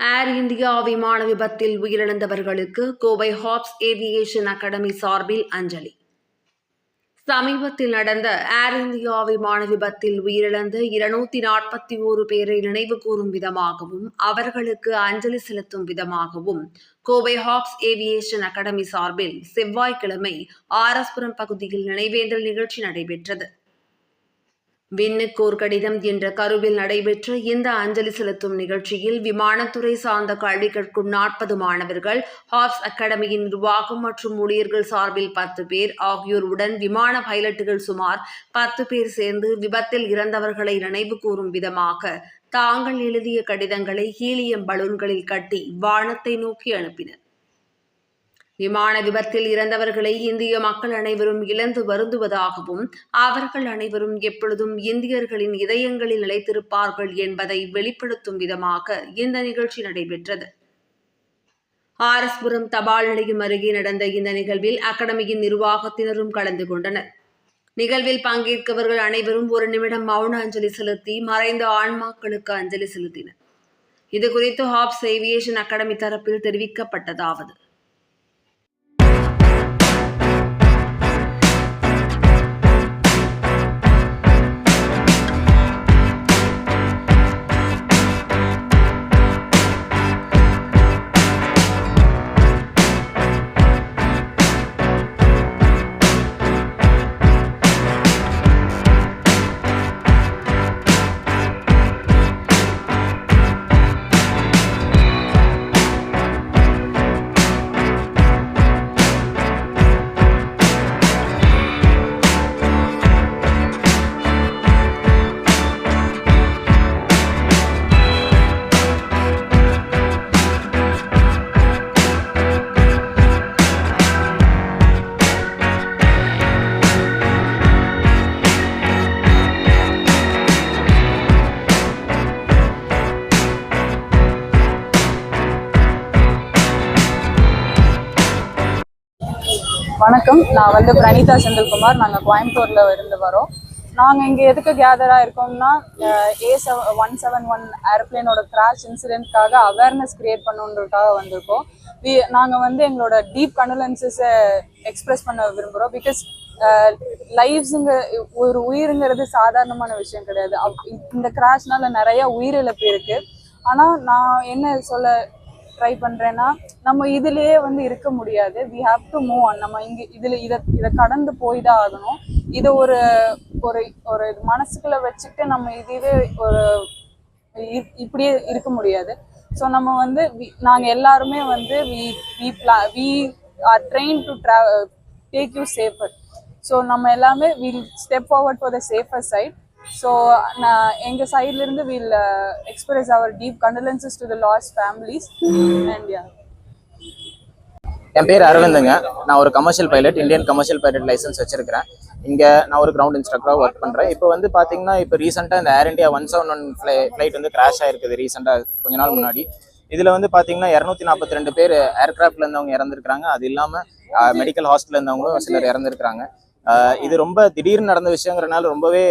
ஏர் India விமான விபத்தில் உயிரிழந்தவர்களுக்கு கோவை ஹாப்ஸ் ஏவியேஷன் அகாடமி சார்பில் அஞ்சலி. சமீபத்தில் நடந்த ஏர் இந்தியா விமான விபத்தில் உயிரிழந்த இருநூத்தி நாற்பத்தி ஓரு பேரை நினைவு கூறும் விதமாகவும் அவர்களுக்கு அஞ்சலி செலுத்தும் விதமாகவும் கோவை ஹாப்ஸ் ஏவியேஷன் அகாடமி சார்பில் செவ்வாய்க்கிழமை ஆர்எஸ்புரம் பகுதியில் நினைவேந்தல் நிகழ்ச்சி நடைபெற்றது. விண்ணுக்கோர் கடிதம் என்ற கருவில் நடைபெற்ற இந்த அஞ்சலி செலுத்தும் நிகழ்ச்சியில் விமானத்துறை சார்ந்த கல்வி கற்கும் நாற்பது மாணவர்கள் ஹாப்ஸ் அகாடமியின் நிர்வாகம் மற்றும் ஊழியர்கள் சார்பில் பத்து பேர் ஆகியோருடன் விமான பைலட்டுகள் சுமார் பத்து பேர் சேர்ந்து விபத்தில் இறந்தவர்களை நினைவு கூறும் விதமாக தாங்கள் எழுதிய கடிதங்களை ஹீலியம் பலூன்களில் கட்டி வானத்தை நோக்கி அனுப்பினர். விமான விபத்தில் இறந்தவர்களை இந்திய மக்கள் அனைவரும் இழந்து வருந்துவதாகவும் அவர்கள் அனைவரும் எப்பொழுதும் இந்தியர்களின் இதயங்களில் நிலைத்திருப்பார்கள் என்பதை வெளிப்படுத்தும் விதமாக இந்த நிகழ்ச்சி நடைபெற்றது. ஆர்எஸ்புரம் தபால் நிலையம் அருகே நடந்த இந்த நிகழ்வில் அகாடமியின் நிர்வாகத்தினரும் கலந்து கொண்டனர். நிகழ்வில் பங்கேற்கவர்கள் அனைவரும் ஒரு நிமிடம் மௌன அஞ்சலி செலுத்தி மறைந்த ஆன்மாக்களுக்கு அஞ்சலி செலுத்தினர். இது குறித்து ஹாப்ஸ் ஏவியேஷன் அகாடமி தரப்பில் தெரிவிக்கப்பட்டதாவது. வணக்கம். நான் வந்து பிரணிதா செந்தில்குமார். நாங்கள் கோயம்புத்தூரில் இருந்து வரோம். நாங்கள் இங்கே எதுக்கு கேதராக இருக்கோம்னா A seven one seven one ஏரோப்ளேனோட crash இன்சிடென்ட்காக அவேர்னஸ் கிரியேட் பண்ணுன்றதுக்காக வந்திருக்கோம். வி நாங்கள் வந்து எங்களோட டீப் கண்டலன்சஸை எக்ஸ்பிரஸ் பண்ண விரும்புகிறோம் பிகாஸ் லைஃப்ஸுங்க ஒரு உயிருங்கிறது சாதாரணமான விஷயம் கிடையாது. அப் இந்த கிராஷ்னால நிறைய உயிரிழப்பு இருக்குது ஆனால் நான் என்ன சொல்ல ட்ரை பண்றேன்னா நம்ம இதுலயே வந்து இருக்க முடியாது. We have to move on நம்ம இங்க இதுல இதை இதை கடந்து போய் தான் ஆகணும். இதை ஒரு ஒரு ஒரு மனசுக்குள்ள வச்சுக்கிட்டு நம்ம இதுவே ஒரு இப்படியே இருக்க முடியாது. ஸோ நம்ம வந்து நாங்கள் நாங்க எல்லாருமே வந்து வி வி பிளா வி ஆர் ட்ரெயின் டு ட்ரா டேக் யூ சேஃபர் ஸோ நம்ம எல்லாமே will step forward for the safer side so நான் எங்கள் சைட்லேருந்து we'll express our deep condolences to the lost families and yeah என் பேர் அரவிந்துங்க. நான் ஒரு commercial pilot Indian commercial pilot licence வச்சிருக்கிறேன். இங்கே நான் ஒரு கிரவுண்ட் இன்ஸ்ட்ரக்டராக ஒர்க் பண்ணுறேன் இப்போ வந்து பார்த்தீங்கன்னா இப்போ ரீசெண்டாக இந்த Air India one seven one fly flight வந்து கிராஷ் ஆயிருக்குது ரீசெண்டாக கொஞ்ச நாள் முன்னாடி. இதில் வந்து பார்த்தீங்கன்னா இரநூத்தி நாற்பத்தி ரெண்டு பேர் ஏர்கிராஃப்ட்ல இருந்தவங்க இறந்துருக்காங்க அது இல்லாமல் மெடிக்கல் ஹாஸ்டல்ல இருந்தவங்களும் சிலர் இறந்துருக்காங்க இது ரொம்ப திடீர்னு நடந்த விஷயங்கிறனால ரொம்பவே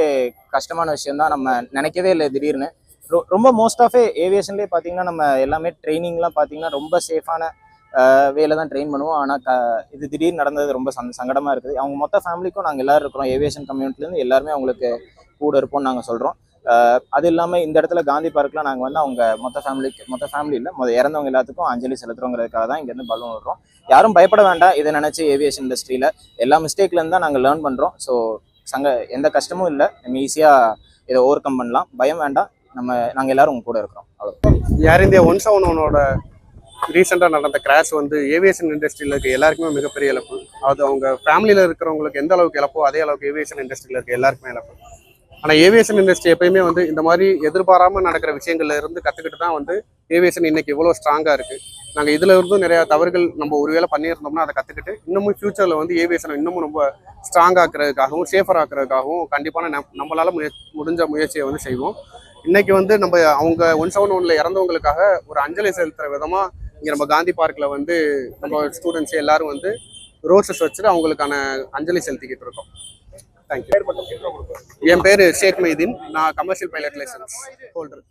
கஷ்டமான விஷயம் தான் நம்ம நினைக்கவே இல்லை திடீர்னு. ரொ- ரொம்ப மோஸ்ட் ஆஃப் ஏவியேஷன்லேயே பார்த்தீங்கன்னா நம்ம எல்லாமே ட்ரைனிங்லாம் பார்த்தீங்கன்னா ரொம்ப சேஃபான வேலை தான் ட்ரெயின் பண்ணுவோம். ஆனால் க இது திடீர்னு நடந்தது ரொம்ப சங்க சங்கடமாக இருக்குது. அவங்க மொத்த ஃபேமிலிக்கும் நாங்கள் எல்லோரும் இருக்கிறோம். ஏவியேஷன் கம்யூனிட்டிலேருந்து எல்லாருமே அவங்களுக்கு கூட இருப்போம்னு நாங்கள் சொல்கிறோம் அது இல்லாமல் இந்த இடத்துல காந்தி பார்க்கில் நாங்கள் வந்து அவங்க மொத்த ஃபேமிலிக்கு மொத்த ஃபேமிலி இல்லை மொதல் இறந்தவங்க எல்லாத்துக்கும் அஞ்சலி செலுத்துறோங்கிறதுக்காக தான் இங்கேருந்து பலூன் விடுறோம். யாரும் பயப்பட வேண்டாம். இதை நினச்சி ஏவியேஷன் இண்டஸ்ட்ரியில் எல்லா மிஸ்டேக்லேருந்து தான் நாங்கள் லேர்ன் பண்ணுறோம் ஸோ சங்க எந்த கஷ்டமும் இல்லை. நம்ம ஈஸியாக இதை ஓவர் கம் பண்ணலாம். பயம் வேண்டாம். நம்ம நாங்கள் எல்லாரும் உங்க கூட இருக்கிறோம். அவ்வளோ ஏர் இந்தியா ஒன் செவன் ஒனோட ரீசெண்டாக நடந்த கிராஷ் வந்து ஏவியேஷன் இண்டஸ்ட்ரியில் இருக்க எல்லாருக்குமே மிகப்பெரிய இழப்பு. அது அவங்க ஃபேமிலியில் இருக்கிறவங்களுக்கு எந்த அளவுக்கு இழப்போ அதே அளவுக்கு ஏவியேஷன் இண்டஸ்ட்ரியில் இருக்க எல்லாருக்குமே இழப்பு. ஆனால் ஏவியேஷன் இண்டஸ்ட்ரி எப்பயுமே வந்து இந்த மாதிரி எதிர்பாராமல் நடக்கிற விஷயங்கள்ல இருந்து கற்றுக்கிட்டு தான் வந்து ஏவியேஷன் இன்னைக்கு இவ்வளோ ஸ்ட்ராங்காக இருக்குது நாங்கள் இதில் இருந்தும் நிறையா தவறுகள் நம்ம ஒருவேளை பண்ணியிருந்தோம்னா அதை கற்றுக்கிட்டு இன்னமும் ஃப்யூச்சரில் வந்து ஏவியேஷனை இன்னமும் ரொம்ப ஸ்ட்ராங் ஆக்குறதுக்காகவும் சேஃபர் ஆக்குறதுக்காகவும் கண்டிப்பான நம் நம்மளால் முய முடிஞ்ச முயற்சியை வந்து செய்வோம். இன்னைக்கு வந்து நம்ம அவங்க ஒன் செவன் ஒன்ல இறந்தவங்களுக்காக ஒரு அஞ்சலி செலுத்துற விதமா இங்க நம்ம காந்தி பார்க்ல வந்து நம்ம ஸ்டூடெண்ட்ஸ் எல்லாரும் வந்து ரோசஸ் வச்சுட்டு அவங்களுக்கான அஞ்சலி செலுத்திக்கிட்டு இருக்கோம். தேங்க்யூ என் பேர் ஷேக் மைதீன் நான் கமர்ஷியல் பைலட் லைசன்ஸ் ஹோல்டர்